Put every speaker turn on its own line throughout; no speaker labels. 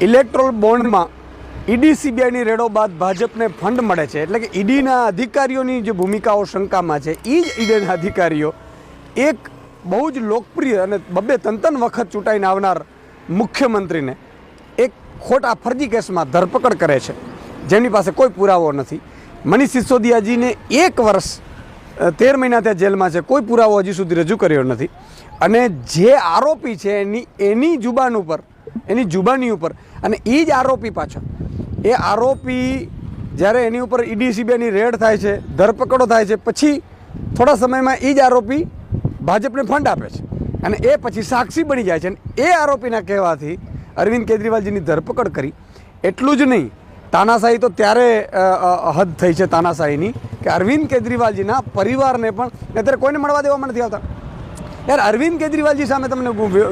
Electral બોન્ડમાં ED સીબીઆઈની રેડો બાદ ભાજપને fund મળે છે. એટલે કે ઈડીના અધિકારીઓની જે ભૂમિકાઓ શંકામાં છે એ જ ઈડીના અધિકારીઓ એક બહુ જ લોકપ્રિય અને બબે તંતન વખત ચૂંટાઈને આવનાર મુખ્યમંત્રીને એક ખોટા ફરજી કેસમાં ધરપકડ કરે છે. જેમની પાસે કોઈ પુરાવો નથી. મનીષ સિસોદિયાજીને એક વર્ષ તેર મહિના ત્યાં જેલમાં છે. કોઈ પુરાવો હજી સુધી રજૂ કર્યો નથી. અને જે આરોપી છે એની એની જુબાન ઉપર એની જુબાની ઉપર. અને એ જ આરોપી પાછા. એ આરોપી જ્યારે એની ઉપર ઈડી સીબીઆઈની રેડ થાય છે, ધરપકડો થાય છે, પછી થોડા સમયમાં એ જ આરોપી ભાજપને ફંડ આપે છે. અને એ પછી સાક્ષી બની જાય છે. અને એ આરોપીના કહેવાથી અરવિંદ કેજરીવાલજીની ધરપકડ કરી. એટલું જ નહીં, તાનાશાહી તો ત્યારે હદ થઈ છે તાનાશાહીની કે અરવિંદ કેજરીવાલજીના પરિવારને પણ અત્યારે કોઈને મળવા દેવામાં નથી આવતા. યાર, અરવિંદ કેજરીવાલજી સામે તમને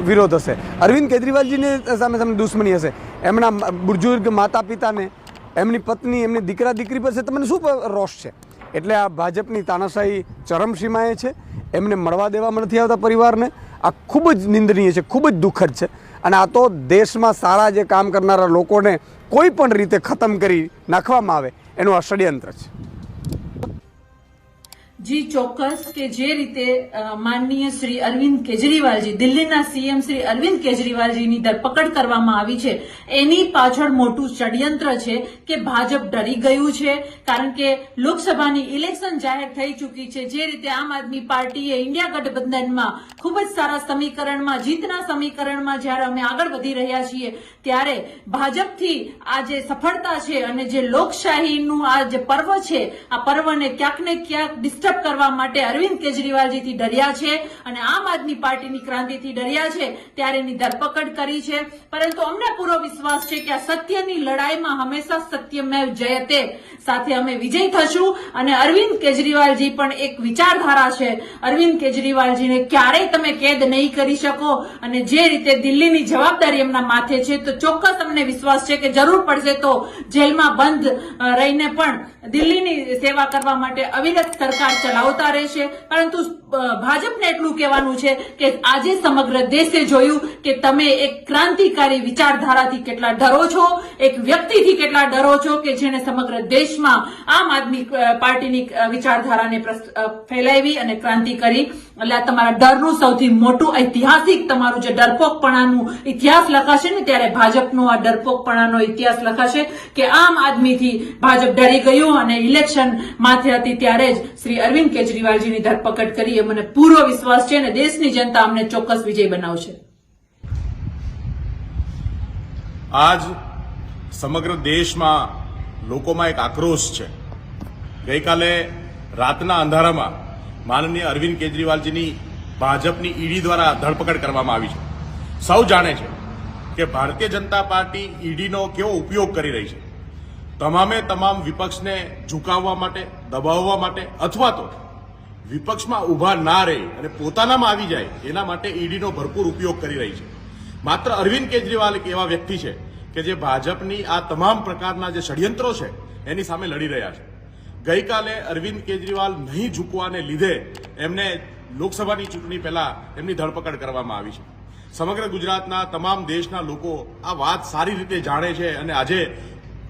વિરોધ હશે. અરવિંદ કેજરીવાલજીની સામે તમને દુશ્મની હશે. એમના બુજુર્ગ માતા પિતાને એમની પત્ની, એમની દીકરા, દીકરી પર તમને શું રોષ છે? એટલે આ ભાજપની તાનાશાહી ચરમસીમાએ છે. એમને મળવા દેવામાં નથી આવતા પરિવારને. આ ખૂબ જ નિંદનીય છે, ખૂબ જ દુઃખદ છે. અને આ તો દેશમાં સારા જે કામ કરનારા લોકોને કોઈ પણ રીતે ખતમ કરી નાખવામાં આવે, એનું આ ષડયંત્ર છે.
જી, ચોક્કસ કે જે રીતે માનનીય શ્રી અરવિંદ કેજરીવાલજી, દિલ્હીના સીએમ શ્રી અરવિંદ કેજરીવાલજીની ધરપકડ કરવામાં આવી છે, એની પાછળ મોટું ષડયંત્ર છે કે ભાજપ ડરી ગયું છે, કારણ કે લોકસભાની ઇલેક્શન જાહેર થઈ ચૂકી છે, જે રીતે આમ આદમી પાર્ટીએ ઇન્ડિયા ગઠબંધનમાં ખૂબ જ સારા સમીકરણમાં, જીતના સમીકરણમાં જ્યારે અમે આગળ વધી રહ્યા છીએ, ત્યારે ભાજપથી આ જે સફળતા છે અને જે લોકશાહીનું આ જે પર્વ છે, આ પર્વને ક્યાંક ને ક્યાંક ડિસ્ટર્બ કરવા માટે અરવિંદ કેજરીવાલજીથી ડર્યા છે અને આમ આદમી પાર્ટીની ક્રાંતિથી ડર્યા છે ત્યારે એની ધરપકડ કરી છે. પરંતુ અમને પૂરો વિશ્વાસ છે કે આ સત્યની લડાઈમાં હંમેશા સત્યમેવ જયતે સાથે અમે વિજય થશું અને અરવિંદ કેજરીવાલજી પણ એક વિચારધારા છે. અરવિંદ કેજરીવાલજીને ક્યારેય તમે કેદ નહીં કરી શકો અને જે રીતે દિલ્હીની જવાબદારી એમના માથે છે, તો ચોક્કસ અમને વિશ્વાસ છે કે જરૂર પડશે તો જેલમાં બંધ રહીને પણ દિલ્હીની સેવા કરવા માટે અવિરત સરકાર ચલાવતા રહેશે પરંતુ ભાજપને એટલું કહેવાનું છે કે આજે સમગ્ર દેશે જોયું કે તમે એક ક્રાંતિકારી વિચારધારાથી કેટલા ડરો છો, એક વ્યક્તિથી કેટલા ડરો છો કે જેને સમગ્ર દેશમાં આમ આદમી પાર્ટીની વિચારધારાને ફેલાવી અને ક્રાંતિ કરી. એટલે તમારા ડરનું સૌથી મોટું ઐતિહાસિક તમારું જે ડરપોકપણાનું ઇતિહાસ લખાશે ને ત્યારે ભાજપનો આ ડરપોકપણાનો ઇતિહાસ લખાશે કે આમ આદમીથી ભાજપ ડરી ગયું અને ઇલેક્શન માથે હતી ત્યારે જ શ્રી અરવિંદ કેજરીવાલજીની ધરપકડ કરી. મને પૂરો વિશ્વાસ છે અને દેશની જનતા અમને ચોક્કસ વિજય બનાવશે.
આજ સમગ્ર દેશમાં લોકોમાં એક આક્રોશ છે. ગઈકાલે રાતના અંધારામાં માનનીય અરવિંદ કેજરીવાલજીની ભાજપની ઈડી દ્વારા ધરપકડ કરવામાં આવી છે. સૌ જાણે છે કે ભારતીય જનતા પાર્ટી ઈડીનો કેવો ઉપયોગ કરી રહી છે. તમામે તમામ વિપક્ષને ઝુકાવવા માટે, દબાવવા માટે અથવા તો વિપક્ષમાં ઊભા ના રહે અને પોતાનામાં આવી જાય, એના માટે ઈડીનો ભરપૂર ઉપયોગ કરી રહી છે. માત્ર અરવિંદ કેજરીવાલ એક એવા વ્યક્તિ છે કે જે ભાજપની આ તમામ પ્રકારના જે ષડયંત્રો છે, એની સામે લડી રહ્યા છે. ગઈકાલે અરવિંદ કેજરીવાલ નહીં ઝૂકવાને લીધે એમને લોકસભાની ચૂંટણી પહેલા એમની ધરપકડ કરવામાં આવી છે. સમગ્ર ગુજરાતના તમામ દેશના લોકો આ વાત સારી રીતે જાણે છે અને આજે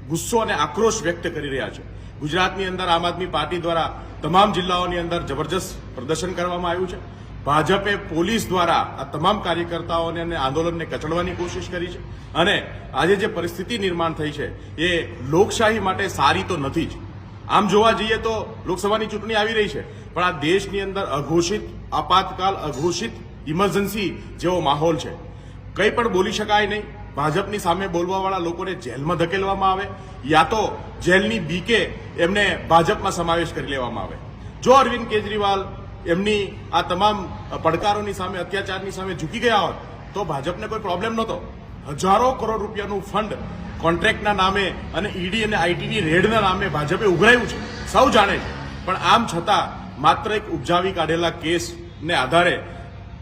ગુસ્સો અને આક્રોશ વ્યક્ત કરી રહ્યા છે. ગુજરાતની અંદર આમ આદમી પાર્ટી દ્વારા તમામ જિલ્લાઓની અંદર જબરજસ્ત પ્રદર્શન કરવામાં આવ્યું છે. ભાજપે પોલીસ દ્વારા આ તમામ કાર્યકર્તાઓને અને આંદોલનને કચડવાની કોશિશ કરી છે. અને આજે જે પરિસ્થિતિ નિર્માણ થઈ છે, એ લોકશાહી માટે સારી તો નથી જ. આમ જોવા જઈએ તો લોકસભાની ચૂંટણી આવી રહી છે, પણ આ દેશની અંદર અઘોષિત, આપાતકાલ અઘોષિત ઇમરજન્સી જેવો માહોલ છે. કંઈ પણ બોલી શકાય નહીં. ભાજપની સામે બોલવાવાળા લોકોને જેલમાં ધકેલવામાં આવે યા તો જેલની બીકે એમને ભાજપમાં સમાવેશ કરી લેવામાં આવે. જો અરવિંદ કેજરીવાલ એમની આ તમામ પડકારોની સામે, અત્યાચારની સામે ઝૂકી ગયા હોત, તો ભાજપને કોઈ પ્રોબ્લેમ નહોતો. હજારો કરોડ રૂપિયાનું ફંડ કોન્ટ્રાક્ટના નામે અને ઈડી અને આઈટીની રેડના નામે ભાજપે ઉઘરાયું છે. સૌ જાણે છે. પણ આમ છતાં માત્ર એક ઉપજાવી કાઢેલા કેસને આધારે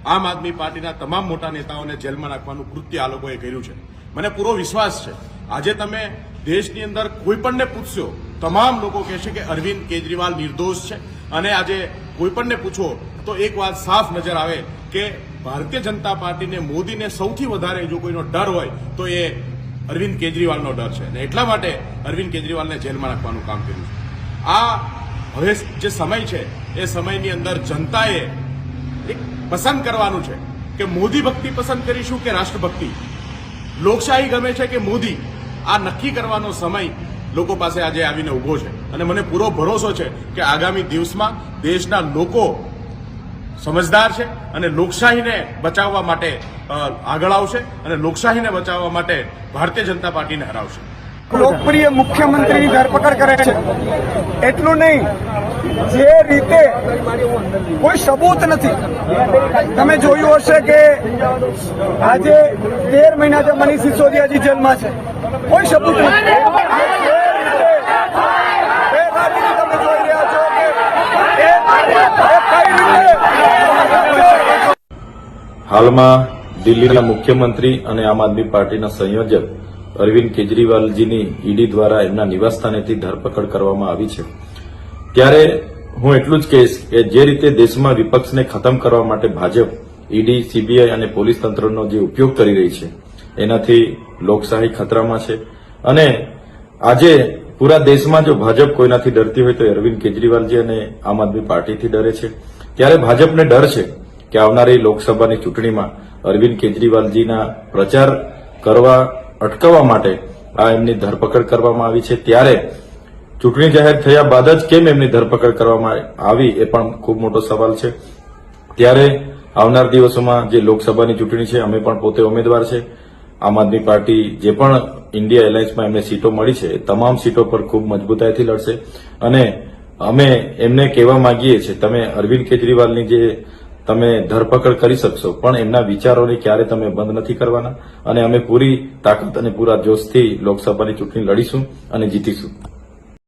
આમ આદમી પાર્ટીના તમામ મોટા નેતાઓને જેલમાં નાખવાનું કૃત્ય આ લોકોએ કર્યું છે. મને પૂરો વિશ્વાસ છે. આજે તમે દેશની અંદર કોઈ પણને પૂછશો, તમામ લોકો કહેશે કે અરવિંદ કેજરીવાલ નિર્દોષ છે. અને આજે કોઈ પણને પૂછો, તો એક વાત સાફ નજર આવે કે ભારતીય જનતા પાર્ટીને મોદીને સૌથી વધારે જો કોઈનો ડર હોય, તો એ અરવિંદ કેજરીવાલનો ડર છે. અને એટલા માટે અરવિંદ કેજરીવાલને જેલમાં નાખવાનું કામ કર્યું છે. આ હવે જે સમય છે, એ સમયની અંદર જનતાએ એક પસંદ કરવાનું છે કે મોદી ભક્તિ પસંદ કરીશું કે રાષ્ટ્રભક્તિ? લોકશાહી ગમે છે કે મોદી? આ નક્કી કરવાનો સમય લોકો પાસે આજે આવીને ઊભો છે. અને મને પૂરો ભરોસો છે કે આગામી દિવસમાં દેશના લોકો સમજદાર છે અને લોકશાહીને બચાવવા માટે આગળ આવશે અને લોકશાહીને બચાવવા માટે ભારતીય જનતા પાર્ટીને હરાવશે.
લોકપ્રિય મુખ્યમંત્રીની ધરપકડ કરે છે. એટલું નહીં, જે રીતે કોઈ સબૂત નથી. તમે જોયું હશે કે આજે તેર મહિનાથી મનીષ સિસોદિયા જેલમાં છે. કોઈ સબૂત નથી. જે
હાલમાં દિલ્હીના મુખ્યમંત્રી અને આમ આદમી પાર્ટીના સંયોજક અરવિંદ કેજરીવાલજીની ઈડી દ્વારા એમના નિવાસસ્થાનેથી ધરપકડ કરવામાં આવી છે. ત્યારે હું એટલું જ કહીશ કે જે રીતે દેશમાં વિપક્ષને ખતમ કરવા માટે ભાજપ, ઈડી, સીબીઆઈ અને પોલીસ તંત્રનો જે ઉપયોગ કરી રહી છે, એનાથી લોકશાહી ખતરામાં છે. અને આજે પૂરા દેશમાં જો ભાજપ કોઈનાથી ડરતી હોય તો અરવિંદ કેજરીવાલજી અને આમ આદમી પાર્ટીથી ડરે છે. ત્યારે ભાજપને ડર છે કે આવનારી લોકસભાની ચૂંટણીમાં અરવિંદ કેજરીવાલજીના પ્રચાર કરવા અટકાવવા માટે આ એમની ધરપકડ કરવામાં આવી છે. ત્યારે ચૂંટણી જાહેર થયા બાદ જ કેમ એમની ધરપકડ કરવામાં આવી એ પણ ખૂબ મોટો સવાલ છે. ત્યારે આવનાર દિવસોમાં જે લોકસભાની ચૂંટણી છે, અમે પણ પોતે ઉમેદવાર છે. આમ આદમી પાર્ટી જે પણ ઇન્ડિયા એલાયન્સમાં એમને સીટો મળી છે તમામ સીટો પર ખૂબ મજબૂતાઈથી લડશે. અને અમે એમને કહેવા માંગીએ છીએ, તમે અરવિંદ કેજરીવાલની જે તમે ધરપકડ કરી શકશો, પણ એમના વિચારોને ક્યારે તમે બંધ નથી કરવાના? અને અમે પૂરી તાકાત અને પૂરા જોશથી લોકસભાની ચૂંટણી લડીશું અને જીતીશું.